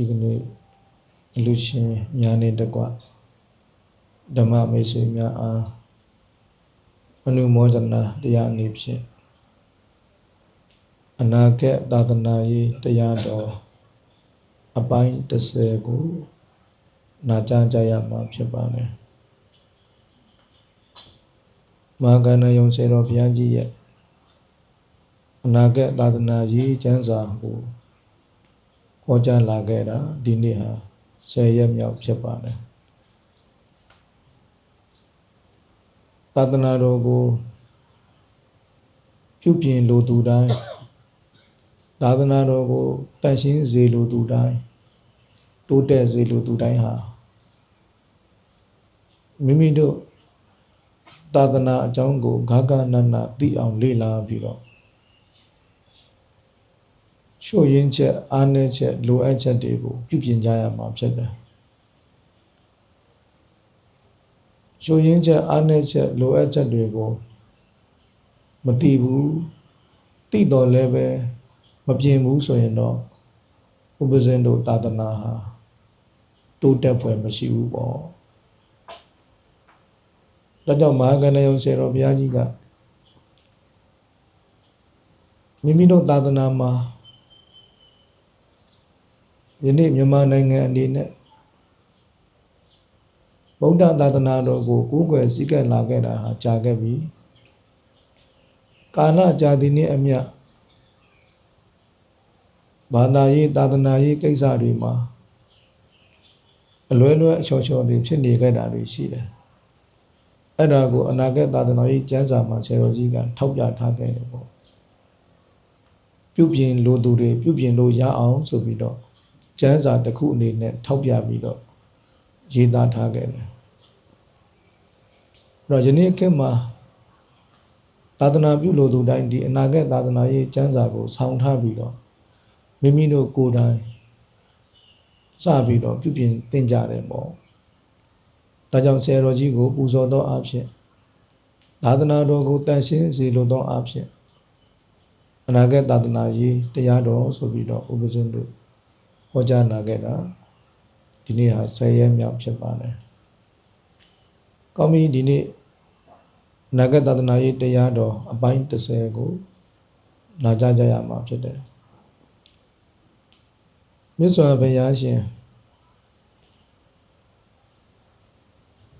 ဒီကနေ့အလူရှင်များနဲ့တကွဓမ္မမိတ်ဆွေများအားအနုမောဒနာတရားအနေဖြင့်အနာဂတ်သာသနာရေးတရားတော်အပိုင်း30ကိုနာကြားကြရမှာဖြစ်ပါတယ်မဟာကဏယုံစေတော်ဘုရားကြီးရဲ့အနာဂတ်သာသနာရေးကျမ်းစာကို ဟောကြားလာခဲ့တာဒီနေ့ဟာ10ရက်မြောက်ဖြစ်ပါတယ်သာသနာတော်ကိုပြုပြင်လိုသူတိုင်းသာသနာတော်ကိုတန်ရှင်းစေလိုသူတိုင်းတိုးတက်စေလိုသူတိုင်းဟာမိမိတို့သာသနာအကြောင်းကိုဂဂနနသိအောင်လေ့လာပြီးတော့ ချို့ရင်းချက်အားနည်းချက်လိုအပ်ချက်တွေကိုပြုပြင်ကြရမှာဖြစ်တယ်ချို့ရင်းချက်အားနည်းချက်လိုအပ်ချက်တွေကိုမသိဘူးသိတော်လည်းပဲမပြင်ဘူးဆိုရင်တော့ဥပဇင်းတို့သာသနာဟာတိုးတက်ဖွယ်မရှိဘူးပေါ့ဒါကြောင့်မဟာကဏ္ဍယုံစေတော်ဘုရားကြီးကမိမိတို့သာသနာမှာ ယနေ့မြန်မာနိုင်ငံအနေနဲ့ဗုဒ္ဓသာသနာတော်ကိုကိုးကွယ်စည်းကပ်လာခဲ့တာဟာကြာခဲ့ပြီကာလကြာသည်နှင့်အမျှဘာသာရေးသာသနာရေးကိစ္စတွေမှာအလွဲလွဲအချော်ချော်တွေဖြစ်နေခဲ့တာတွေရှိတယ်အဲ့ဒါကိုအနာဂတ်သာသနာရေးကျမ်းစာမှာဆရာတော်ကြီးကထောက်ပြထားခဲ့တယ်ပေါ့ပြုပြင်လိုသူတွေပြုပြင်လို့ရအောင်ဆိုပြီးတော့ ကျမ်းစာတစ်ခုအနေနဲ့ထောက်ပြပြီးတော့ရေးသားထားခဲ့တယ်အဲ့တော့ယနေ့ခေတ်မှာသာသနာပြုလိုသူတိုင်းဒီအနာဂတ်သာသနာရေးကျမ်းစာကိုဆောင်းထားပြီးတော့မိမိတို့ကိုယ်တိုင်စပြီးတော့ပြုပြင်သင်ကြတယ်ပေါ့ဒါကြောင့်ဆရာတော်ကြီးကိုပူဇော်သောအဖြစ်သာသနာတော်ကိုတန်ရှင်းစေလိုသောအဖြစ်အနာဂတ်သာသနာရေးတရားတော်ဆိုပြီးတော့ဥပဇင်းတို့ ဟောကြားနာခဲ့တာဒီနေ့ဟာ10ရက်မြောက်ဖြစ်ပါတယ်။ကောင်းပြီဒီနေ့အနာဂတ်သာသနာရေးတရားတော်အပိုင်း30ကိုနာကြားကြရမှာဖြစ်တယ်။မြတ်စွာဘုရားရှင်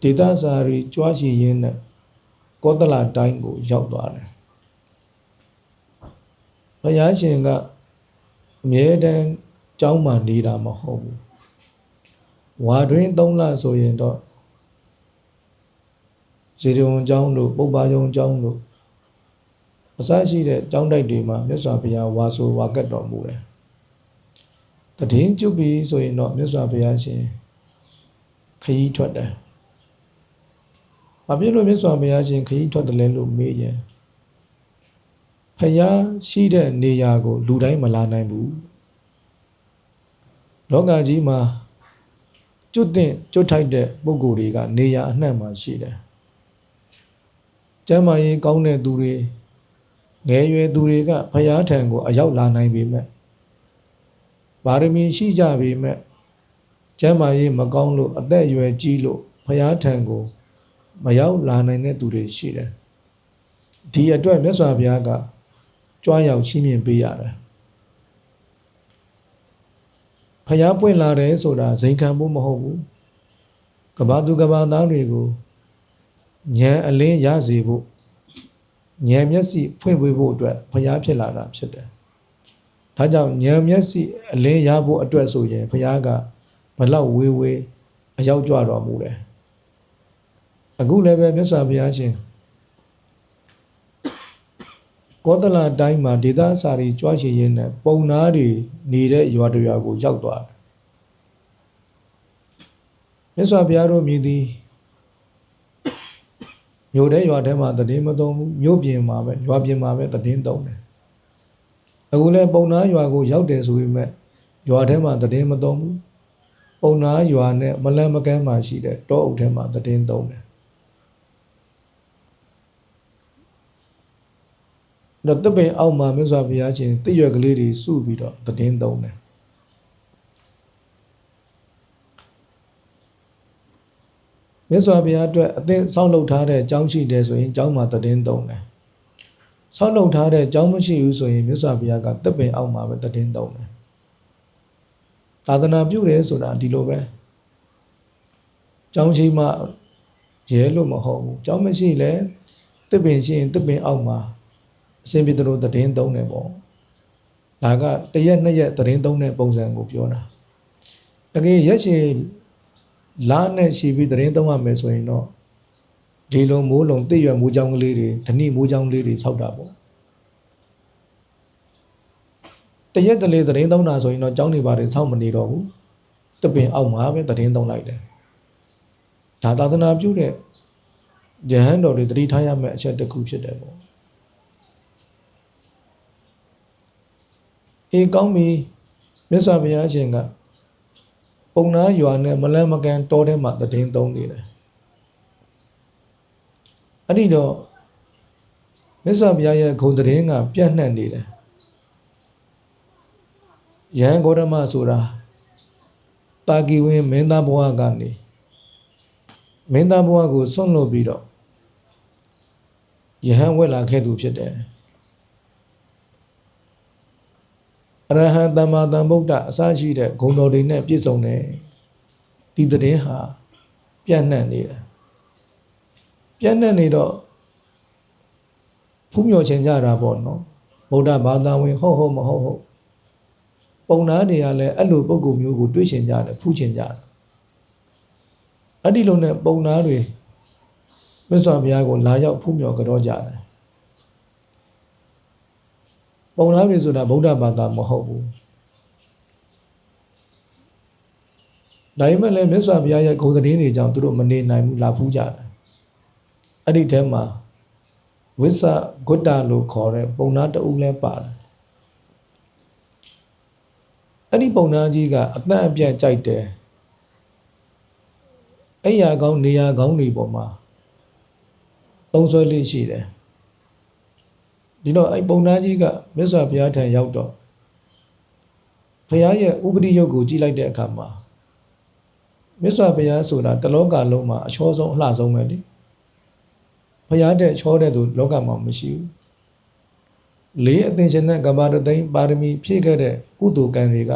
ဒေသစာရီကြွားရှိရင်းနဲ့ကောသလတိုင်းကိုရောက်သွားတယ်ဘုရားရှင်ကအမြဲတမ်း ကြောင်းမှနေတာမဟုတ်ဘူးဝါတွင်၃လဆိုရင်တော့ဇေတဝန်ကျောင်းတို့ပုပ္ပါယုံကျောင်းတို့အစရှိတဲ့ကျောင်းတိုက်တွေမှာမြတ်စွာဘုရားဝါဆိုဝါကတ်တော်မူတယ်တည်င်းကျွပြီဆိုရင်တော့မြတ်စွာဘုရားရှင်ခရီးထွက်တယ်ဘာဖြစ်လို့မြတ်စွာဘုရားရှင်ခရီးထွက်တယ်လဲလို့မေးရင်ဖယားရှိတဲ့နေရာကို လူတိုင်းမလာနိုင်ဘူး လောကကြီးမှာကျွတ်တဲ့ကျွတ်ထိုက်တဲ့ပုံကိုယ်တွေကနေရာအနှံ့မှာရှိတယ်ကျမ်းမာရေးကောင်းတဲ့သူတွေငယ်ရွယ်သူတွေကဖယားထံကိုအရောက်လာနိုင်ပေမဲ့ဗာရမီရှိကြပေမဲ့ကျမ်းမာရေးမကောင်းလို့အသက်အရွယ်ကြီးလို့ဖယားထံကိုမရောက်လာနိုင်တဲ့သူတွေရှိတယ်ဒီအတွက်မြတ်စွာဘုရားကကြွားရောက်ရှင်းမြင်ပေးရတယ် ဖျားပွင့်လာတယ်ဆိုတာဇိမ်ခံဖို့မဟုတ်ဘူးကဘာသူကဘာသားတွေကိုဉာဏ်အလင်းရစေဖို့ဉာဏ်မျက်စိဖွင့်ပေးဖို့အတွက်ဖျားဖြစ်လာတာဖြစ်တယ်ဒါကြောင့်ဉာဏ်မျက်စိအလင်းရဖို့အတွက်ဆိုရင်ဖျားကဘလောက်ဝေးဝေးအရောက်ကြွတော်မူတယ်အခုလည်းပဲမြတ်စွာဘုရားရှင် ကောသလတိုင်းမှာဒေသစာရီကြွားရှိရင်းနဲ့ပုံနာတွေနေတဲ့ရွာတရွာကိုရောက်သွားတယ်မြတ်စွာဘုရားတို့မြည်သည်မြို့ထဲရွာထဲမှာတည်င်းမသုံးဘူးမြို့ပြင်မှာပဲရွာပြင်မှာပဲတည်င်းသုံးတယ်အခုလည်းပုံနာရွာကိုရောက်တယ်ဆိုပေမဲ့ရွာထဲမှာတည်င်းမသုံးဘူးပုံနာရွာနဲ့မလန်းမကန်းမှာရှိတဲ့တောအုပ်ထဲမှာတည်င်းသုံးတယ် တော့တပင်အောက်မှာမြတ်စွာဘုရားရှင်တိရွက်ကလေးတွေစုပြီးတော့တည်င်းသုံးတယ်မြတ်စွာဘုရားအတွက်အသင်ဆောင်းလုပ်ထားတဲ့အကြောင်းရှိတယ်ဆိုရင်အကြောင်းမှာတည်င်းသုံးတယ်ဆောင်းလုပ်ထားတဲ့အကြောင်းမရှိဘူးဆိုရင်မြတ်စွာဘုရားကတပင်အောက်မှာပဲတည်င်းသုံးတယ်သာသနာပြုတယ်ဆိုတာဒီလိုပဲအကြောင်းရှိမှရဲလို့မဟုတ်ဘူးအကြောင်းမရှိလဲတပင်ရှိရင်တပင်အောက်မှာ အစဉ်ပြေသလိုတည်င်းသုံးတယ်ပေါ့ဒါကတရက်နှစ်ရက်တည်င်းသုံးတဲ့ပုံစံကိုပြောတာအကယ်ရက်ရှည်လာနဲ့ရှိပြီးတည်င်းသုံးရမယ်ဆိုရင်တော့ဒီလိုမိုးလုံးတစ်ရွက်မိုးချောင်းကလေးတွေဓနိမိုးချောင်းလေးတွေဆောက်တာပေါ့တရက်တလေတည်င်းသုံးတာဆိုရင်တော့ကျောင်းနေပါတယ်ဆောက်မနေတော့ဘူးတစ်ပင်အောက်မှာပဲတည်င်းသုံးလိုက်တယ်ဒါသာသနာပြုတဲ့ယဟန်တော်တွေတတိထားရမယ့်အချက်တစ်ခုဖြစ်တယ်ပေါ့ အေးကောင်းပြီမြတ်စွာဘုရားရှင်ကပုံနာရွာနဲ့မလန်းမကန်တောထဲမှာတည်င်းသုံးနေတယ်အဲ့ဒီတော့မြတ်စွာဘုရားရဲ့ဂုံတည်င်းကပြန့်နှံ့နေတယ်ယဟန်ဂေါရမဆိုတာတာကီဝင်းမင်းသားဘဝကနေမင်းသားဘဝကိုဆွန့်လွတ်ပြီးတော့ယဟန်ဝက်လာခဲ့သူဖြစ်တယ် အရဟံသမ္မာသမ္ဗုဒ္ဓအစရှိတဲ့ဂုဏ်တော်တွေနဲ့ပြည့်စုံတယ်ဒီသတင်းဟာပြန့်နှံ့နေတယ်ပြန့်နှံ့နေတော့ဖူးမြော်ခြင်းကြတာပေါ့နော်ဗုဒ္ဓဘာသာဝင်ဟုတ်ဟုတ်မဟုတ်ဟုတ်ပုံနာတွေကလည်းအဲ့လိုပုံကူမျိုးကိုတွေးရှင်ကြတယ်ဖူးရှင်ကြတယ်အဲ့ဒီလိုနဲ့ပုံနာတွေမြတ်စွာဘုရားကိုလာရောက်ဖူးမြော်ကြတော့ကြတယ် ပုံနာတွေဆိုတာဗုဒ္ဓဘာသာမဟုတ်ဘူးဒါပေမဲ့လည်းမြတ်စွာဘုရားရဲ့ဂုဏ်သတင်းတွေကြောင့်သူတို့မနေနိုင်ဘူးလာဖူးကြတယ်အဲ့ဒီထဲမှာဝိသဂုတ္တလို့ခေါ်တဲ့ပုံနာတအုပ်လဲပါတယ်အဲ့ဒီပုံနာကြီးကအတန့်အပြတ်ကြိုက်တယ်အဲ့ရကောင်းနေရကောင်းတွေပေါ်မှာသုံးဆွဲလေးရှိတယ် ဒီတော့အဲ့ပုံနာကြီးကမြတ်စွာဘုရားထံရောက်တော့ဘုရားရဲ့ဥပဒိယုတ်ကိုကြည့်လိုက်တဲ့အခါမှာမြတ်စွာဘုရားဆိုတာတလောကလုံးမှာအချောဆုံးအလှဆုံးပဲလေဘုရားတဲ့ချောတဲ့သူလောကမှာမရှိဘူးလေးအသင်္ချနကမ္ဘာတသိန်းပါရမီဖြည့်ခဲ့တဲ့ကုသိုလ်ကံတွေက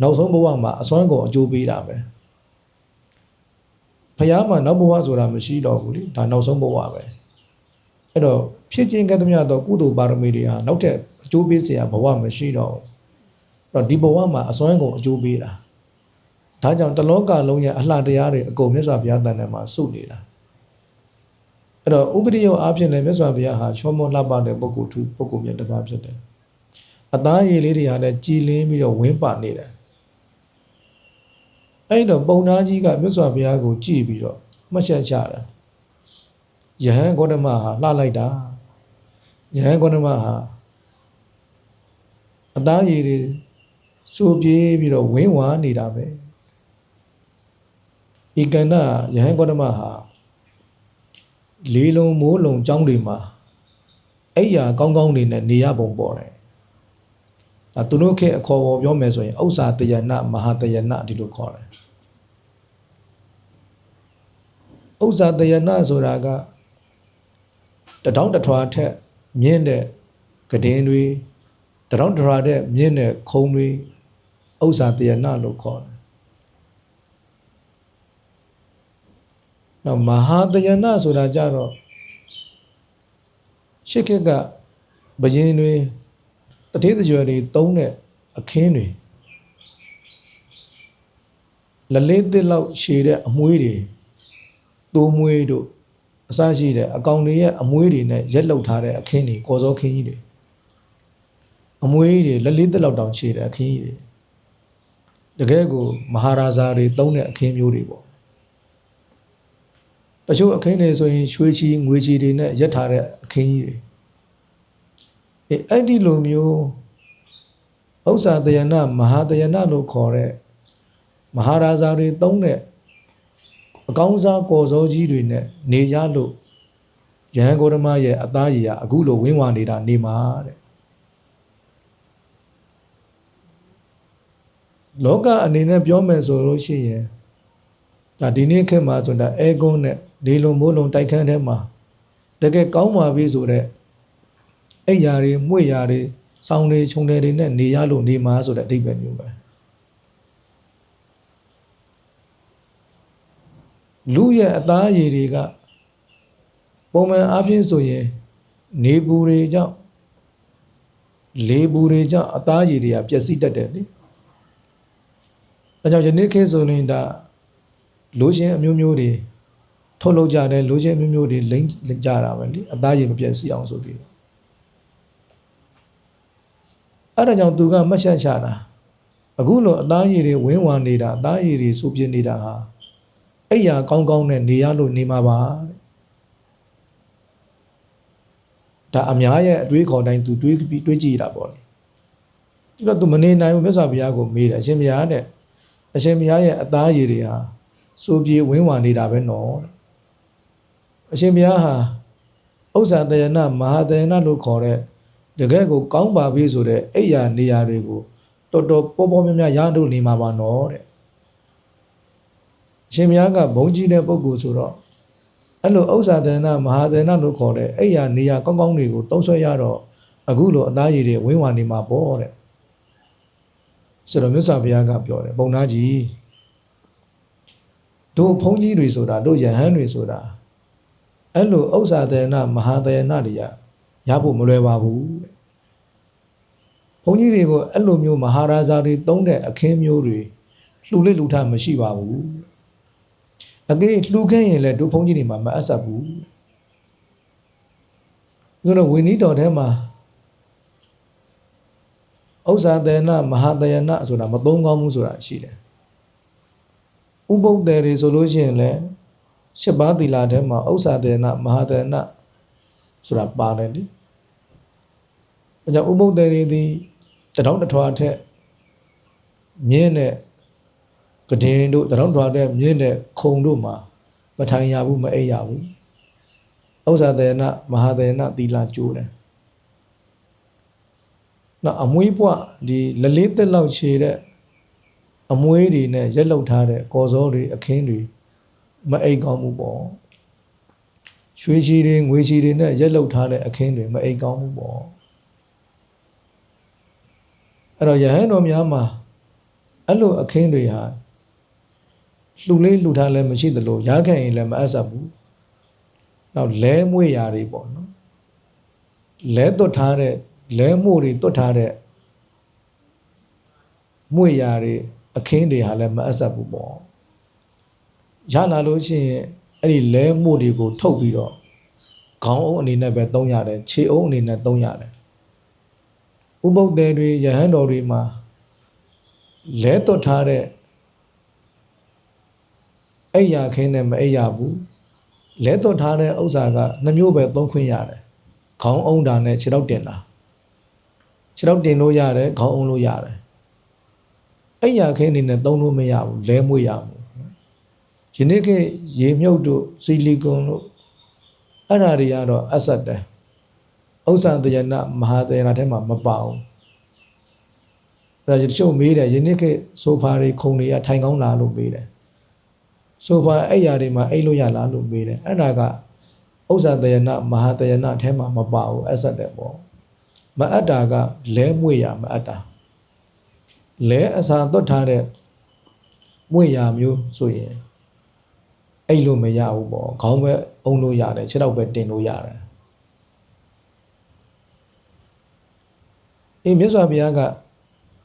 နောက်ဆုံးဘဝမှာအစွမ်းကုန်အကျိုးပေးတာပဲဘုရားမှာနောက်ဘဝဆိုတာမရှိတော့ဘူးလေဒါနောက်ဆုံးဘဝပဲအဲ့တော့ ဖြစ်ခြင်းကတည်းကတော့ကုသိုလ်ပါရမီတွေဟာနောက်ထပ်အကျိုးပေးစရာဘဝမရှိတော့ဘူးအဲ့တော့ဒီဘဝမှာအစွမ်းကုန်အကျိုးပေးတာဒါကြောင့်တလောကလုံးရဲ့အလှတရားတွေအကုန်မြတ်စွာဘုရားတန်ထဲမှာစုနေတာအဲ့တော့ဥပဒေရောအားဖြင့်လည်းမြတ်စွာဘုရားဟာချောမောလှပတဲ့ပုဂ္ဂိုလ်သူပုဂ္ဂိုလ်မြတ်တစ်ပါးဖြစ်တယ်အသားရည်လေးတွေဟာလည်းကြည်လင်းပြီးတော့ဝင်းပါနေတယ်အဲ့တော့ပုံနာကြီးကမြတ်စွာဘုရားကိုကြည်ပြီးတော့မှတ်ချက်ချတာယဟန်ဂေါတမဟာလှလိုက်တာ ယဟန်ဂေါတမဟာအသားရည်တွေစိုးပြေးပြီးတော့ဝင်းဝါနေတာပဲဤကန္နယဟန်ဂေါတမဟာလေးလုံးမိုးလုံးចောင်းတွေမှာအဲ့ရကောင်းကောင်းနေနဲ့နေရပုံပေါ်တယ်ဒါသူတို့ခေတ်အခေါ်ပေါ်ပြောမယ်ဆိုရင်ဥစ္စာတယနာမဟာတယနာဒီလိုခေါ်တယ်ဥစ္စာတယနာဆိုတာကတထောင်တထွာထက် မြင့်တဲ့ကဒင်းတွေတထောင်တထွာထက်မြင့်တဲ့ခုံတွေဥစ္စာတယနာလို့ခေါ်တယ်နောက်မဟာတယနာဆိုတာကြတော့ရှစ်ခေတ်ကဘယင်းတွေတတိတကြွယ်တွေတုံးတဲ့အခင်းတွေလလေးတစ်လောက်ရှည်တဲ့အမွှေးတွေတိုးမွေးတို့ အစရှိတဲ့အကောင်တွေရဲ့အမွှေးတွေနဲ့ရက်လောက်ထားတဲ့အခင်းတွေကော်စောခင်းကြီးတွေအမွှေးတွေလက်လေးတစ်လောက်တောင်ရှည်တဲ့အခင်းကြီးတွေတကယ်ကိုမဟာရာဇာတွေတုံးတဲ့အခင်းမျိုးတွေပေါ့တချို့အခင်းတွေဆိုရင်ရွှေချီငွေချီတွေနဲ့ရက်ထားတဲ့အခင်းကြီးတွေအဲအဲ့ဒီလိုမျိုးဥစ္စာတယနာမဟာတယနာလို့ခေါ်တဲ့မဟာရာဇာတွေတုံးတဲ့ အကောင်းစားကော်စောကြီးတွေနဲ့နေရလို့ယဟန်ဂေါရမရဲ့အသားရည်ကအခုလိုဝင်းဝါနေတာနေမှာတဲ့လောကအနေနဲ့ပြောမယ်ဆိုလို့ရှိရင်ဒါဒီနေ့ခေတ်မှာဆိုတာအဲကွန်းနဲ့ဒီလုံမိုးလုံတိုက်ခန်းထဲမှာတကယ်ကောင်းပါပြီဆိုတော့အိပ်ရာတွေမှု့ရာတွေစောင်းတွေခြုံတွေတွေနဲ့နေရလို့နေမှာဆိုတဲ့အဓိပ္ပာယ်မျိုးပဲ လူရဲ့အသားအရည်တွေကပုံမှန်အားဖြင့်ဆိုရင်နေပူတွေကြောင့်လေပူတွေကြောင့်အသားအရည်တွေကပျက်စီးတတ်တယ်လေဒါကြောင့်ယနေ့ခေတ်ဆိုရင်ဒါလိုရှင်အမျိုးမျိုးတွေထုတ်လုပ်ကြတယ်လိုရှင်အမျိုးမျိုးတွေလိမ့်ကြတာပဲလေအသားရည်မပျက်စီးအောင်ဆိုပြီးတော့အဲ့ဒါကြောင့်သူကမတ်ရှတ်ရှာတာအခုလိုအသားရည်တွေဝင်းဝါနေတာအသားရည်တွေစူပြင်းနေတာဟာ အဲ့ရကောင်းကောင်းနဲ့နေရလို့နေမှာပါတဲ့ဒါအများရဲ့အတွေးခေါ်တိုင်းသူတွေးပြီးတွေးကြည့်တာပေါ့လေဒီတော့သူမနေနိုင်ဘူးမြတ်စွာဘုရားကိုမေးတယ်အရှင်ဘုရားတဲ့အရှင်ဘုရားရဲ့အသားရည်တွေဟာစိုးပြေဝင်းဝါနေတာပဲနော်တဲ့အရှင်ဘုရားဟာဥစ္စာတယနာမဟာတယနာလို့ခေါ်တဲ့တကယ်ကိုကောင်းပါပြီဆိုတဲ့အိယာနေရာတွေကိုတော်တော်ပေါ်ပေါ်များများရလို့နေမှာပါနော်တဲ့အ ရှင်ဘုရားကဘုံကြီးတဲ့ပုဂ္ဂိုလ်ဆိုတော့အဲ့လိုဥစ္စာတယနာမဟာတယနာလို့ခေါ်တဲ့အိယာနေရာကောင်းကောင်းတွေကိုတုံးဆွဲရတော့အခုလိုအသားရည်တွေဝင်းဝါနေမှာပေါ့တဲ့ဆိုတော့မြတ်စွာဘုရားကပြောတယ်ပုံနာကြီးတို့ဘုန်းကြီးတွေဆိုတာတို့ယဟန်တွေဆိုတာအဲ့လိုဥစ္စာတယနာမဟာတယနာတွေကရဖို့မလွယ်ပါဘူးတဲ့ဘုန်းကြီးတွေကိုအဲ့လိုမျိုးမဟာရာဇာတွေတုံးတဲ့အခင်းမျိုးတွေလှူလိလှူထမရှိပါဘူး အကေလှူခဲ့ရင်လည်းတို့ဘုန်းကြီးတွေမှာမအပ်ဆက်ဘူးဆိုတော့ဝိနည်းတော်ထဲမှာဥစ္စာတယနာမဟာတယနာဆိုတာမသုံးကောင်းဘူးဆိုတာရှိတယ်ဥပုပ်တယ်တွေဆိုလို့ရှိရင်လည်းရှစ်ပါးသီလထဲမှာဥစ္စာတယနာမဟာတယနာဆိုတာပါတယ်လေ။အဲကြောင့်ဥပုပ်တယ်တွေဒီတထောင်တစ်ထွားထက်မြင်းတဲ့ ကဒင်းတို့တထောင်တစ်ထွားထက်မြင်းတဲ့ခုံတို့မှာမထိုင်ရဘူးမအိပ်ရဘူး။ဥစ္စာတယနာမဟာတယနာသီလကျိုးတယ်။နောက်အမွေးပွဒီလလေးသက်လောက်ခြေတဲ့အမွေးတွေနဲ့ရက်လောက်ထားတဲ့ကော်စောတွေအခင်းတွေမအိတ်ကောင်းမှုပေါ့ရွှေချီတွေငွေချီတွေနဲ့ရက်လောက်ထားတဲ့အခင်းတွေမအိတ်ကောင်းမှုပေါ့အဲ့တော့ယဟန်တော်များမှာအဲ့လိုအခင်းတွေဟာ လှူလေးလှူထားလည်းမရှိသလိုရခဲ့ရင်လည်းမအပ်ဆက်ဘူးနောက်လဲမွေရာတွေပေါ့နော်လဲသွတ်ထားတဲ့လဲမှုတွေတွတ်ထားတဲ့မွေရာတွေအခင်းတွေဟာလည်းမအပ်ဆက်ဘူးပေါ့ရလာလို့ရှိရင်အဲ့ဒီလဲမှုတွေကိုထုတ်ပြီးတော့ခေါင်းအုံးအနေနဲ့ပဲသုံးရတယ်ခြေအုံးအနေနဲ့သုံးရတယ်ဥပုပ်တယ်တွေယဟန်တော်တွေမှာလဲတွတ်ထားတဲ့ အိယာခင်းနဲ့မအိယာဘူးလဲတွတ်ထားတဲ့ဥစ္စာကနှမျိုးပဲသုံးခွင့်ရတယ်ခေါင်းအုံးတာနဲ့ခြေထောက်တင်တာခြေထောက်တင်လို့ရတယ်ခေါင်းအုံးလို့ရတယ်အဲ့ရခင်းအနေနဲ့သုံးလို့မရဘူးလဲမွေရဘူးယနေ့ခေတ်ရေမြုပ်တို့ဆီလီကွန်တို့အဲ့ဓာတွေကတော့အဆက်တယ်ဥစ္စာတယနာမဟာတယနာထဲမှာမပါဘူးအဲ့ဒါတချို့မေးတယ်ယနေ့ခေတ်ဆိုဖာတွေခုံတွေကထိုင်ကောင်းလားလို့မေးတယ် ဆိုဖာအဲ့ရတွေမှာအိတ်လို့ရလားလို့မေးတယ်အဲ့ဒါကဥစ္စာတယနာမဟာတယနာထဲမှာမပါဘူးအဆက်တယ်ပေါ့မအပ်တာကလဲမွေရမအပ်တာလဲအစာသွတ်ထားတဲ့မွေရမျိုးဆိုရင်အိတ်လို့မရဘူးပေါ့ခေါင်းပဲအုံလို့ရတယ်ခြေထောက်ပဲတင်လို့ရတယ်အေးမြတ်စွာဘုရားက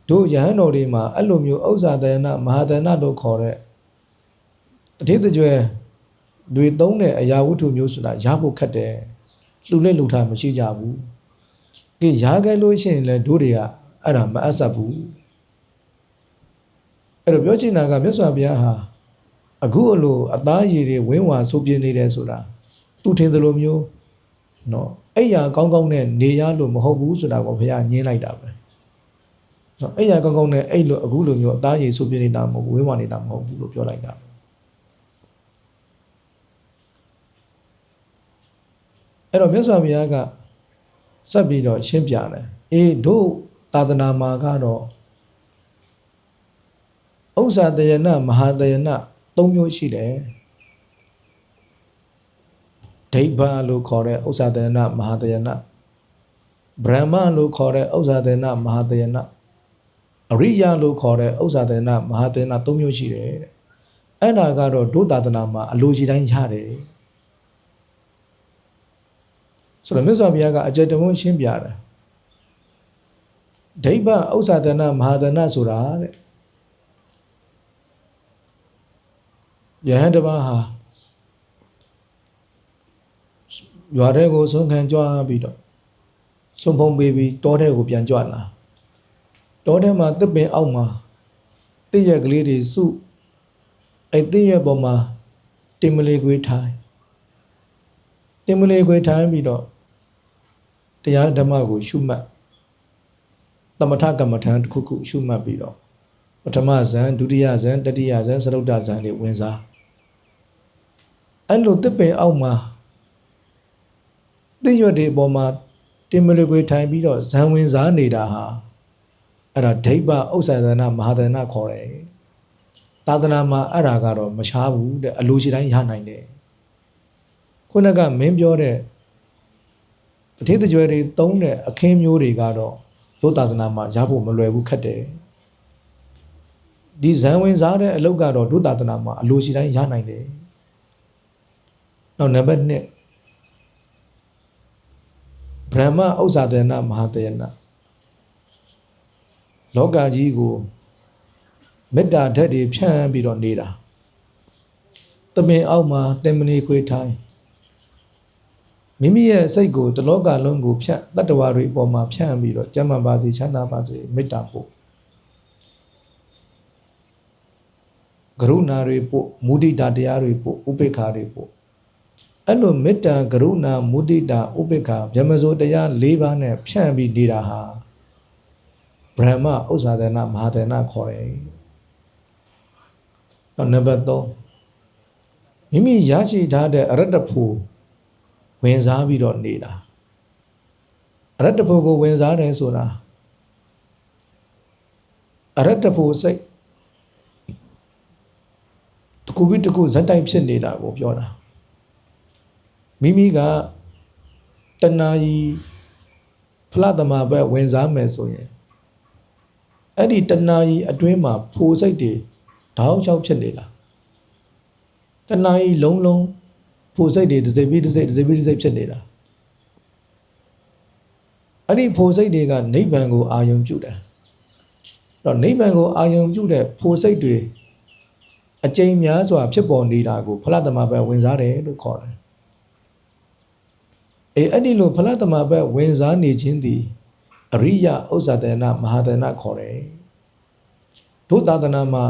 တို့ယဟန်တော်တွေမှာအဲ့လိုမျိုးဥစ္စာတယနာမဟာတယနာတို့ခေါ်တဲ့ တတိတကြွယ်တွေသုံးတဲ့အရာဝတ္ထုမျိုးဆိုတာရဖို့ခက်တယ်လှူလက်လှူထားမရှိကြဘူးကဲရခဲ့လို့ရှိရင်လည်းတို့တွေကအဲ့ဒါမအပ်ဆက်ဘူးအဲ့တော့ပြောချင်တာကမြတ်စွာဘုရားဟာအခုအလိုအသားရည်တွေဝင်းဝါဆိုပြနေတယ်ဆိုတာသူထင်သလိုမျိုးနော်အဲ့ရကောင်းကောင်းနဲ့နေရလို့မဟုတ်ဘူးဆိုတာကိုဘုရားညင်းလိုက်တာပဲနော်အဲ့ရကောင်းကောင်းနဲ့အဲ့လိုအခုလိုမျိုးအသားရည်ဆိုပြနေတာမဟုတ်ဝင်းဝါနေတာမဟုတ်ဘူးလို့ပြောလိုက်တာ အဲ့တော့မြတ်စွာဘုရားကဆက်ပြီးတော့ရှင်းပြတယ်အေးတို့သာသနာမှာကတော့ဥစ္စာတယနာမဟာတယနာ၃မျိုးရှိတယ်ဒိဗ္ဗလို့ခေါ်တဲ့ဥစ္စာတယနာမဟာတယနာဗြဟ္မလို့ခေါ်တဲ့ဥစ္စာတယနာမဟာတယနာအရိယလို့ခေါ်တဲ့ဥစ္စာတယနာမဟာတယနာ၃မျိုးရှိတယ်တဲ့အဲ့ဒါကတော့ဒုသာသနာမှာအလိုရှိတိုင်းရတယ် ဆိုတော့မြတ်စွာဘုရားကအကြံတမုန်းရှင်းပြတယ်ဒိဗ္ဗဥစ္စာတယနာမဟာတယနာဆိုတာတဲ့ယဟန်တစ်ပါးဟာရွာတဲ့ကိုဆုံးခံကြွားပြီးတော့ဆုံးဖုံးပေးပြီးတောထဲကိုပြန်ကြွလာတောထဲမှာတစ်ပင်အောက်မှာတည့်ရက်ကလေးတွေစုအဲ့တည့်ရက်ပေါ်မှာတင်မလေးခွေးထိုင်တင်မလေးခွေးထိုင်ပြီးတော့ တရားဓမ္မကိုရှုမှတ်သမထကမ္မထံတစ်ခုခုရှုမှတ်ပြီးတော့ပထမဇန်ဒုတိယဇန်တတိယဇန်သရုတ်တဇန်တွေဝင်စားအဲ့လိုတစ်ပင်အောက်မှာသိရွက်တွေအပေါ်မှာတင်မလကွေထိုင်ပြီးတော့ဇံဝင်စားနေတာဟာအဲ့ဒါဒိဗ္ဗဥစ္စာဒနာမဟာဒနာခေါ်တယ်သာသနာမှာအဲ့ဒါကတော့မရှားဘူးတဲ့အလိုရှိတိုင်းရနိုင်တယ်ခုနကမင်းပြောတဲ့ တတိတကြွယ်တွေသုံးတဲ့အခင်းမျိုးတွေကတော့ရုပ်သာသနာမှာရဖို့မလွယ်ဘူးခက်တယ်ဒီဇံဝင်စားတဲ့အလုပ်ကတော့ဒုသာသနာမှာအလိုရှိတိုင်းရနိုင်တယ်နောက်နံပါတ်1ဗြဟ္မဥစ္စာတယနာမဟာတယနာလောကကြီးကိုမေတ္တာဓာတ်တွေဖြန့်ပြီးတော့နေတာတမင်အောက်မှာတင်မဏီခွေထိုင်း မိမိရဲ့စိတ်ကိုတလောကလုံးကိုဖြန့်တတ္တဝါတွေအပေါ်မှာဖြန့်ပြီးတော့ကျမ်းမာပါစေချမ်းသာပါစေမေတ္တာပို့ကရုဏာတွေပို့မုဒိတာတရားတွေပို့ဥပေက္ခာတွေပို့အဲ့လိုမေတ္တာကရုဏာမုဒိတာဥပေက္ခဗြဟ္မစိုးတရား၄ပါးနဲ့ဖြန့်ပြီးနေတာဟာဗြဟ္မဥစ္စာဒနာမဟာဒနာခေါ်တယ်။နောက်နံပါတ်3မိမိရရှိထားတဲ့အရတ္တဖို့ ဝင်စားပြီးတော့နေတာအရတ္တဖို့ကိုဝင်စားတယ်ဆိုတာအရတ္တဖို့စိတ်တကူပြီးတကူဇက်တိုက်ဖြစ်နေတာကိုပြောတာ။မိမိကတဏှာကြီးဖလားသမဘက်ဝင်စားမယ်ဆိုရင်အဲ့ဒီတဏှာကြီးအတွင်းမှာဖိုစိတ်တွေတောက်ချောက်ဖြစ်နေလားတဏှာကြီးလုံးလုံး ဖိုစိတ်တွေတစ်စိတ်ပြီးတစ်စိတ်တစ်စိတ်ပြီးတစ်စိတ်ဖြစ်နေတာအဲ့ဒီဖိုစိတ်တွေကနိဗ္ဗာန်ကိုအာယုံပြုတယ်တော့နိဗ္ဗာန်ကိုအာယုံပြုတဲ့ဖိုစိတ်တွေအကျဉ်းများစွာဖြစ်ပေါ်နေတာကိုဖလားသမဘက်ဝင်စားတယ်လို့ခေါ်တယ်အေးအဲ့ဒီလိုဖလားတမဘက်ဝင်စားနေခြင်းသည်အရိယဥစ္စာတနာမဟာတနာခေါ်တယ်တို့သာသနာမှာ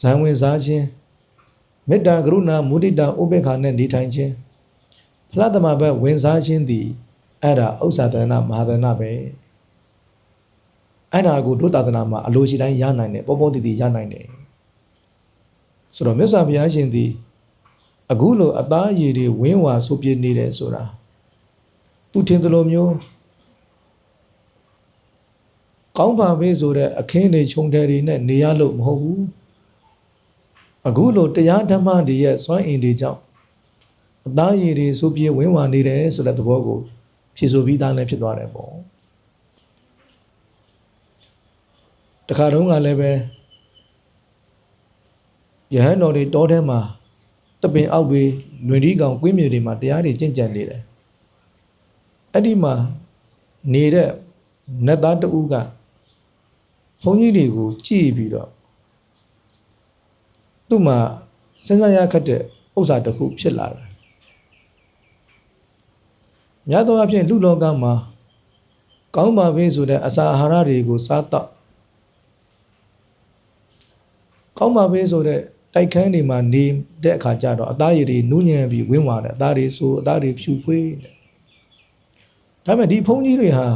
ဇံဝင်စားခြင်း မေတ္တာကရုဏာမုဒိတာဥပေက္ခနဲ့နေထိုင်ခြင်းဖလားတမဘက်ဝင်စားခြင်းသည်အဲ့ဒါဥစ္စာတနာမဟာတနာပဲအဲ့ဒါကိုတို့သာသနာမှာအလိုရှိတိုင်းရနိုင်တယ်ပေါ်ပေါ်တည်တည်ရနိုင်တယ်ဆိုတော့မြတ်စွာဘုရားရှင်သည်အခုလိုအသားရည်တွေဝင်းဝါဆိုပြနေတယ်ဆိုတာသူထင်သလိုမျိုးကောင်းပါပဲဆိုတဲ့အခင်းတွေခြုံတယ်တွေနဲ့နေရလို့မဟုတ်ဘူး အခုလိုတရားဓမ္မတွေရဲ့စွမ်းအင်တွေကြောင့်အသားရည်တွေဆိုပြေဝင်းဝါနေတယ်ဆိုတဲ့သဘောကိုဖြည့်ဆိုပြီးသားလည်းဖြစ်သွားတယ်ပေါ့တခါတုန်းကလည်းပဲယဟန်တော်တွေတောထဲမှာတပင်အောက်တွေလွင်ဒီကောင်ကွင်းမြေတွေမှာတရားတွေကျင့်ကြံနေတယ်အဲ့ဒီမှာနေတဲ့နတ်သားတဦးကဘုန်းကြီးတွေကိုကြည့်ပြီးတော့ သူ့မှာစဉ်းစားရခက်တဲ့ဥစ္စာတစ်ခုဖြစ်လာတယ်။များသောအားဖြင့်လူလောကမှာကောင်းပါပဲဆိုတဲ့အစာအာဟာရတွေကိုစားတော့ကောင်းပါပဲဆိုတဲ့တိုက်ခန်းတွေမှာနေတဲ့အခါကျတော့အသားရည်တွေနူးညံ့ပြီးဝင်းသွားတယ်အသားတွေဆိုအသားတွေဖြူဖွေးတယ်ဒါပေမဲ့ဒီဘုန်းကြီးတွေဟာ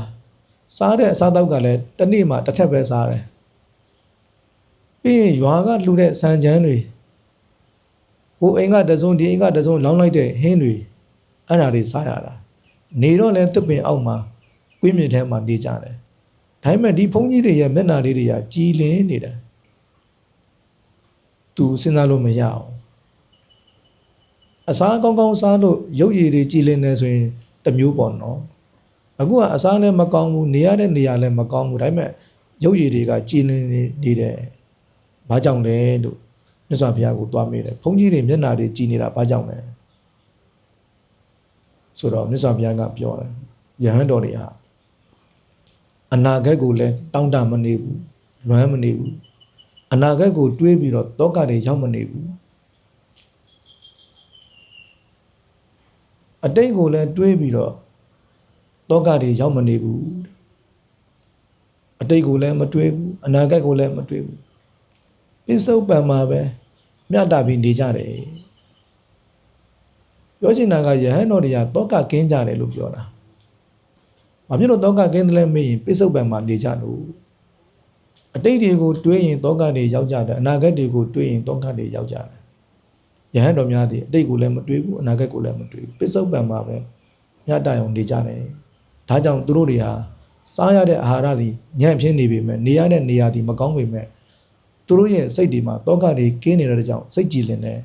စားတဲ့အစားတောက်ကလည်းတစ်နေ့မှတစ်ထက်ပဲစားတယ် ပြီးရင်ရွာကလှူတဲ့ဆန်ချမ်းတွေဟိုအိမ်ကတစုံဒီအိမ်ကတစုံလောင်းလိုက်တဲ့ဟင်းတွေအဲ့ဒါတွေစားရတာနေတော့လဲတစ်ပင်အောက်မှာကွင်းမြင့်ထဲမှာနေကြတယ်ဒါပေမဲ့ဒီဘုန်းကြီးတွေရဲ့မျက်နာလေးတွေကကြည်လင်းနေတယ်သူစဉ်းစားလို့မရအောင်အစားကောင်းကောင်းစားလို့ရုပ်ရည်တွေကြည်လင်နေဆိုရင်တစ်မျိုးပေါ့နော်အခုကအစားလည်းမကောင်းဘူးနေရတဲ့နေရာလည်းမကောင်းဘူးဒါပေမဲ့ရုပ်ရည်တွေကကြည်လင်နေနေတယ် ဘာကြောင့်လဲလို့မြတ်စွာဘုရားကိုတွားမိတယ်ဘုန်းကြီးတွေမျက်နာတွေကြည်နေတာဘာကြောင့်လဲဆိုတော့မြတ်စွာဘုရားကပြောတယ်ယဟန်တော်တွေဟာအနာဂတ်ကိုလည်းတောင်းတမနေဘူးလွမ်းမနေဘူးအနာဂတ်ကိုတွေးပြီးတော့တောကတွေရောက်မနေဘူးအတိတ်ကိုလည်းတွေးပြီးတော့တောကတွေရောက်မနေဘူးအတိတ်ကိုလည်းမတွေးဘူးအနာဂတ်ကိုလည်းမတွေးဘူး ပိစုပံမှာပဲမြတ်တာပြီးနေကြတယ်ပြောချင်တာကယဟန်တော်တွေကတောကကင်းကြတယ်လို့ပြောတာဘာဖြစ်လို့တောကကင်းတယ်လဲမေးရင်ပိစုပံမှာနေကြလို့အတိတ်တွေကိုတွေးရင်တောကတွေရောက်ကြတယ်အနာဂတ်တွေကိုတွေးရင်တောကတွေရောက်ကြတယ်ယဟန်တော်များသည်အတိတ်ကိုလည်းမတွေးဘူးအနာဂတ်ကိုလည်းမတွေးဘူးပိစုပံမှာပဲမြတ်တာအောင်နေကြတယ်ဒါကြောင့်သူတို့တွေဟာစားရတဲ့အာဟာရတွေညံ့ပြင်းနေပေမဲ့နေရတဲ့နေရာတွေမကောင်းပေမဲ့ သူတို့ရဲ့စိတ်တွေမှာတောကတွေကင်းနေတဲ့ကြောင့်စိတ်ကြည်လင်တယ်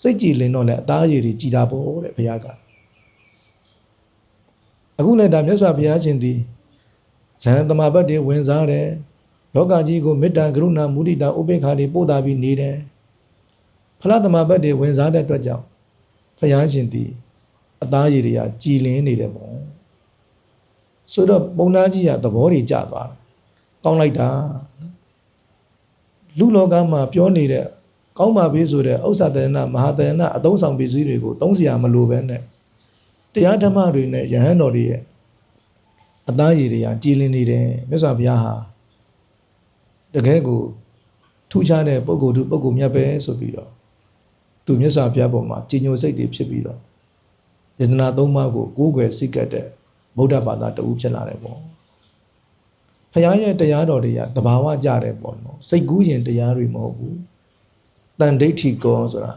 စိတ်ကြည်လင်တော့လည်းအသားရည်တွေကြည်တာပေါ့တဲ့ဘုရားကအခုလည်းဒါမြတ်စွာဘုရားရှင်သည်ဇန်သမဘတ်တွေဝင်စားတယ်လောကကြီးကိုမေတ္တာကရုဏာမုဒိတာဥပေက္ခာတွေပို့တာပြီးနေတယ်ဖလားသမဘတ်တွေဝင်စားတဲ့အတွက်ကြောင့်ဘုရားရှင်သည်အသားရည်တွေကကြည်လင်နေတယ်ပေါ့ဆိုတော့ပုံနာကြီးကသဘောတွေကျသွားတယ်ကောင်းလိုက်တာ လူလောကမှာပြောနေတဲ့ကောင်းပါပြီဆိုတဲ့ဥစ္စာတဏ္ဍမဟာတဏ္ဍအသုံးဆောင်ပစ္စည်းတွေကိုသုံးစရာမလိုပဲနဲ့တရားဓမ္မတွေနဲ့ယဟန်တော်တွေရဲ့အသားရည်တွေကကြည်လင်နေတယ်မြတ်စွာဘုရားဟာတကယ်ကိုထူးခြားတဲ့ပုဂ္ဂိုလ်သူပုဂ္ဂိုလ်မြတ်ပဲဆိုပြီးတော့သူမြတ်စွာဘုရားပေါ်မှာကြည်ညိုစိတ်တွေဖြစ်ပြီးတော့ယန္တနာသုံးပါးကိုကိုးကွယ်စိတ်ကပ်တဲ့ဗုဒ္ဓဘာသာတူဖြစ်လာတယ်ပေါ့ ဖခင်ရဲ့တရားတော်တွေကတဘာဝကြတယ်ပေါ့နော်စိတ်ကူးရင်တရားတွေမဟုတ်ဘူးတန်ဒိဋ္ဌိကောဆိုတာ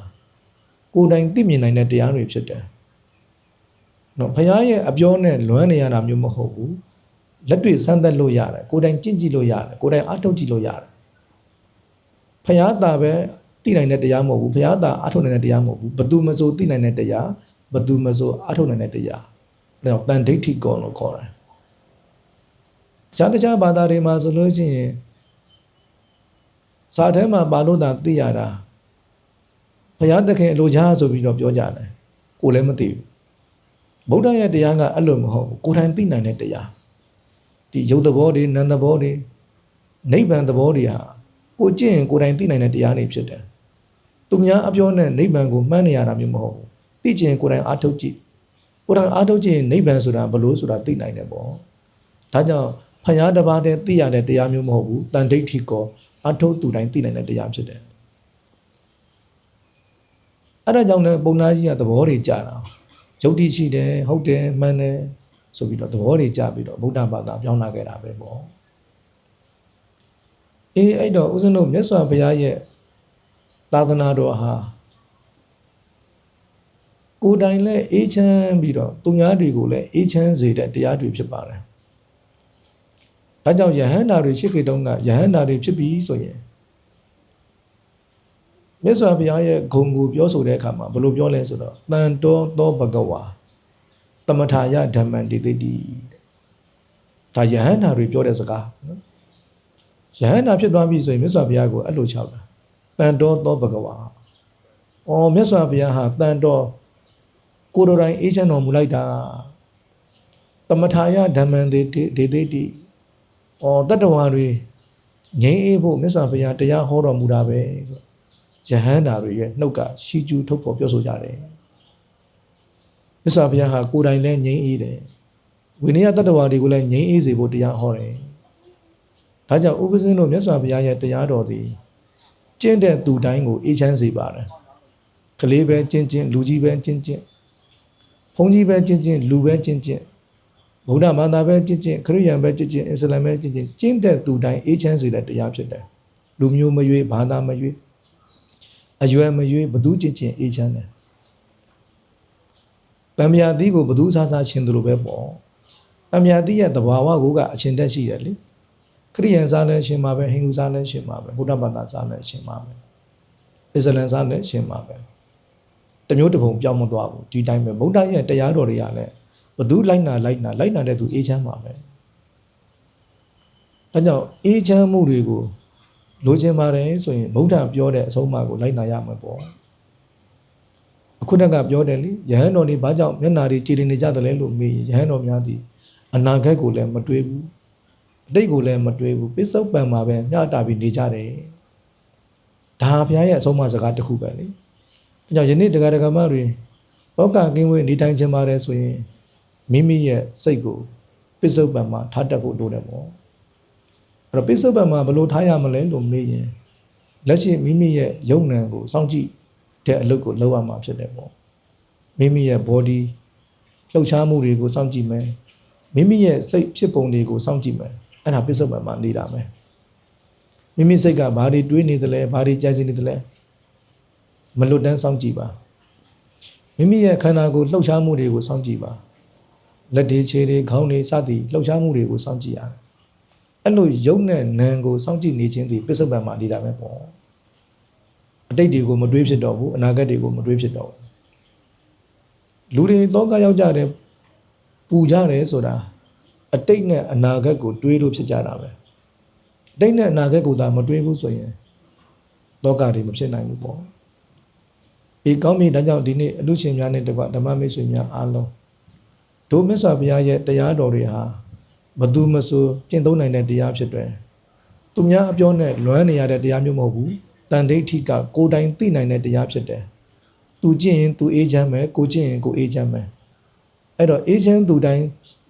ကိုယ်တိုင်သိမြင်နိုင်တဲ့တရားတွေဖြစ်တယ်နော်ဖခင်ရဲ့အပြောနဲ့လွမ်းနေရတာမျိုးမဟုတ်ဘူးလက်တွေ့စမ်းသပ်လို့ရတယ်ကိုယ်တိုင်ကြင့်ကြည့်လို့ရတယ်ကိုယ်တိုင်အထုတ်ကြည့်လို့ရတယ်ဖခင်တာပဲသိနိုင်တဲ့တရားမဟုတ်ဘူးဖခင်တာအထုတ်နိုင်တဲ့တရားမဟုတ်ဘူးဘသူမဆိုသိနိုင်တဲ့တရားဘသူမဆိုအထုတ်နိုင်တဲ့တရားဒါကြောင့်တန်ဒိဋ္ဌိကောလို့ခေါ်တယ်တ ခြားတခြားဘာသာတွေမှာဆိုလို့ရှိရင်စာထဲမှာပါလို့သာသိရတာဘုရားသခင်အလိုချာဆိုပြီးတော့ပြောကြတယ်ကိုလည်းမသိဘူးဗုဒ္ဓရဲ့တရားကအဲ့လိုမဟုတ်ဘူးကိုယ်တိုင်သိနိုင်တဲ့တရားဒီယုတ်သဘောတွေနံသဘောတွေနိဗ္ဗာန်သဘောတွေဟာကိုကျင့်ရင်ကိုယ်တိုင်သိနိုင်တဲ့တရားတွေဖြစ်တယ်သူများအပြောနဲ့နိဗ္ဗာန်ကိုမှန်းနေရတာမျိုးမဟုတ်ဘူးသိကျင်ကိုယ်တိုင်အားထုတ်ကြည့်ကိုယ်တိုင်အားထုတ်ကြည့်ရင်နိဗ္ဗာန်ဆိုတာဘလို့ဆိုတာသိနိုင်တယ်ပေါ့ဒါကြောင့် ဖယားတစ်ပါးတည်းသိရတဲ့တရားမျိုးမဟုတ်ဘူးတန်ဒိဋ္ဌိကောအထုတ်သူတိုင်းသိနိုင်တဲ့တရားဖြစ်တယ်အဲ့ဒါကြောင့်လည်းပုံနာကြီးကသဘောတွေကြာတာယုတ်တိရှိတယ်ဟုတ်တယ်မှန်တယ်ဆိုပြီးတော့သဘောတွေကြာပြီးတော့ဗုဒ္ဓဘာသာပြောင်းလာခဲ့တာပဲပေါ့အေးအဲ့တော့ဦးဇင်းတို့မြတ်စွာဘုရားရဲ့သာသနာတော်ဟာကိုယ်တိုင်လည်းအေးချမ်းပြီးတော့သူများတွေကိုလည်းအေးချမ်းစေတဲ့တရားတွေဖြစ်ပါတယ် ဒါကြောင့်ယဟန္တာတွေရှိခေတုံးကယဟန္တာတွေဖြစ်ပြီးဆိုရင်မြတ်စွာဘုရားရဲ့ဂုံကိုပြောဆိုတဲ့အခါမှာဘယ်လိုပြောလဲဆိုတော့တန်တောသောဘဂဝါတမထာယဓမ္မံတိတိတိဒါယဟန္တာတွေပြောတဲ့စကားနော်ယဟန္တာဖြစ်သွားပြီဆိုရင်မြတ်စွာဘုရားကိုအဲ့လိုချောက်တာတန်တောသောဘဂဝါအော်မြတ်စွာဘုရားဟာတန်တော်ကိုယ်တော်တိုင်အေးချမ်းတော်မူလိုက်တာတမထာယဓမ္မံတိတိတိ တိ။အော်တတ္တဝါတွေငြိမ်းအေးဖို့မြတ်စွာဘုရားတရားဟောတော်မူတာပဲဆိုယဟန္တာတွေရဲ့နှုတ်ကရှီကျူထုတ်ဖို့ပြောဆိုကြတယ်။မြတ်စွာဘုရားဟာကိုယ်တိုင်လည်းငြိမ်းအေးတယ်။ဝိနည်းတတ္တဝါတွေကိုလည်းငြိမ်းအေးစေဖို့တရားဟောတယ်။ဒါကြောင့်ဥပဇင်းတို့မြတ်စွာဘုရားရဲ့တရားတော်သည်ကျင့်တဲ့သူတိုင်းကိုအေးချမ်းစေပါတယ်။ကလေးပဲကျင့်ကျင့်လူကြီးပဲကျင့်ကျင့်ဘုန်းကြီးပဲကျင့်ကျင့်လူပဲကျင့်ကျင့် ဗုဒ္ဓဘာသာပဲကြည်ကျင့်ခရစ်ယာန်ပဲကြည်ကျင့်အစ္စလာမ်ပဲကြည်ကျင့်ကျင့်တဲ့သူတိုင်းအေးချမ်းစေတဲ့တရားဖြစ်တယ်လူမျိုးမရွေးဘာသာမရွေးအရွယ်မရွေးဘသူကြည်ကျင့်အေးချမ်းတယ်တံမြာတိကိုဘသူစားစားရှင်သူလိုပဲပေါ့တံမြာတိရဲ့တဘာဝကိုကအရှင်တက်ရှိတယ်လေခရစ်ယာန်စားလဲရှင်ပါပဲဟိန္ဒူစားလဲရှင်ပါပဲဗုဒ္ဓဘာသာစားလဲရှင်ပါပဲအစ္စလမ်စားနဲ့ရှင်းပါပဲတမျိုးတစ်ပုံပြောင်းမသွားဘူးဒီတိုင်းပဲဗုဒ္ဓရဲ့တရားတော်တွေကလည်း ဘသူလိုက်နာလိုက်နာလိုက်နာတဲ့သူအေးချမ်းပါပဲဒါကြောင့်အေးချမ်းမှုတွေကိုလိုချင်ပါတယ်ဆိုရင်ဗုဒ္ဓပြောတဲ့အဆုံးအမကိုလိုက်နာရမှာပေါ့အခုတက်ကပြောတယ်လေယဟန်တော်တွေဘာကြောင့်မျက်နာတွေကြည်နေကြတယ်လဲလို့မေးရင်ယဟန်တော်များသည်အနာဂတ်ကိုလည်းမတွေးဘူးအတိတ်ကိုလည်းမတွေးဘူးပစ္စုပန်မှာပဲမျှတာပြီးနေကြတယ်ဒါဘုရားရဲ့အဆုံးအမစကားတစ်ခုပဲလေဒါကြောင့်ယနေ့တရားဒဂမတွေလောကကင်းဝေးနေတိုင်းခြင်းပါတယ်ဆိုရင် မိမိရဲ့စိတ်ကိုပစ္စုပန်မှာထားတတ်ဖို့လိုတယ်ပေါ့အဲ့တော့ပစ္စုပန်မှာဘယ်လိုထားရမလဲလို့မေးရင်လက်ရှိမိမိရဲ့ယုံနံကိုစောင့်ကြည့်တဲ့အလုပ်ကိုလုပ်ရမှာဖြစ်တယ်ပေါ့မိမိရဲ့ body လှုပ်ရှားမှုတွေကိုစောင့်ကြည့်မယ်မိမိရဲ့စိတ်ဖြစ်ပုံတွေကိုစောင့်ကြည့်မယ်အဲ့ဒါပစ္စုပန်မှာနေတာမယ်မိမိစိတ်ကဘာတွေတွေးနေသလဲဘာတွေကြိုက်စီနေသလဲမလွတ်တမ်းစောင့်ကြည့်ပါမိမိရဲ့ခန္ဓာကိုယ်လှုပ်ရှားမှုတွေကိုစောင့်ကြည့်ပါ လက်တွေခြေတွေခေါင်းတွေစသည်လှုပ်ရှားမှုတွေကိုစောင့်ကြည့်ရတယ်အဲ့လိုယုံနဲ့နံကိုစောင့်ကြည့်နေခြင်းဒီပစ္စုပန်မှာနေတာပဲပေါ့အတိတ်တွေကိုမတွေးဖြစ်တော့ဘူးအနာဂတ်တွေကိုမတွေးဖြစ်တော့ဘူးလူတွေတော့ကရောက်ကြတယ်ပူကြတယ်ဆိုတာအတိတ်နဲ့အနာဂတ်ကိုတွေးလို့ဖြစ်ကြတာပဲအတိတ်နဲ့အနာဂတ်ကိုသာမတွေးဘူးဆိုရင်လောကတွေမဖြစ်နိုင်ဘူးပေါ့ဒီကောင်းပြီဒါကြောင့်ဒီနေ့အလူရှင်များနဲ့တကွဓမ္မမိတ်ဆွေများအားလုံး ဒုမြတ်စွာဘုရားရဲ့တရားတော်တွေဟာဘသူမဆိုကျင့်သုံးနိုင်တဲ့တရားဖြစ်တယ်သူများအပြောနဲ့လွမ်းနေရတဲ့တရားမျိုးမဟုတ်ဘူးတန်ဒိဋ္ဌိကကိုယ်တိုင်သိနိုင်တဲ့တရားဖြစ်တယ်သူကျင့်ရင်သူအေးချမ်းမယ်ကိုကျင့်ရင်ကိုအေးချမ်းမယ်အဲ့တော့အေးချမ်းသူတိုင်း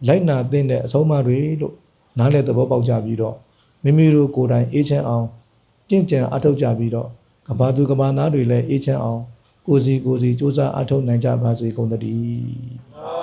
လိုက်နာသင့်တဲ့အဆုံးအမတွေလို့နားလည်သဘောပေါက်ကြပြီးတော့မိမိတို့ကိုယ်တိုင်အေးချမ်းအောင်ကျင့်ကြံအထောက်ကြပြီးတော့ကဘာသူကဘာသားတွေလည်းအေးချမ်းအောင်ကိုစီကိုစီစူးစမ်းအထောက်နိုင်ကြပါစေကုန်သတည်း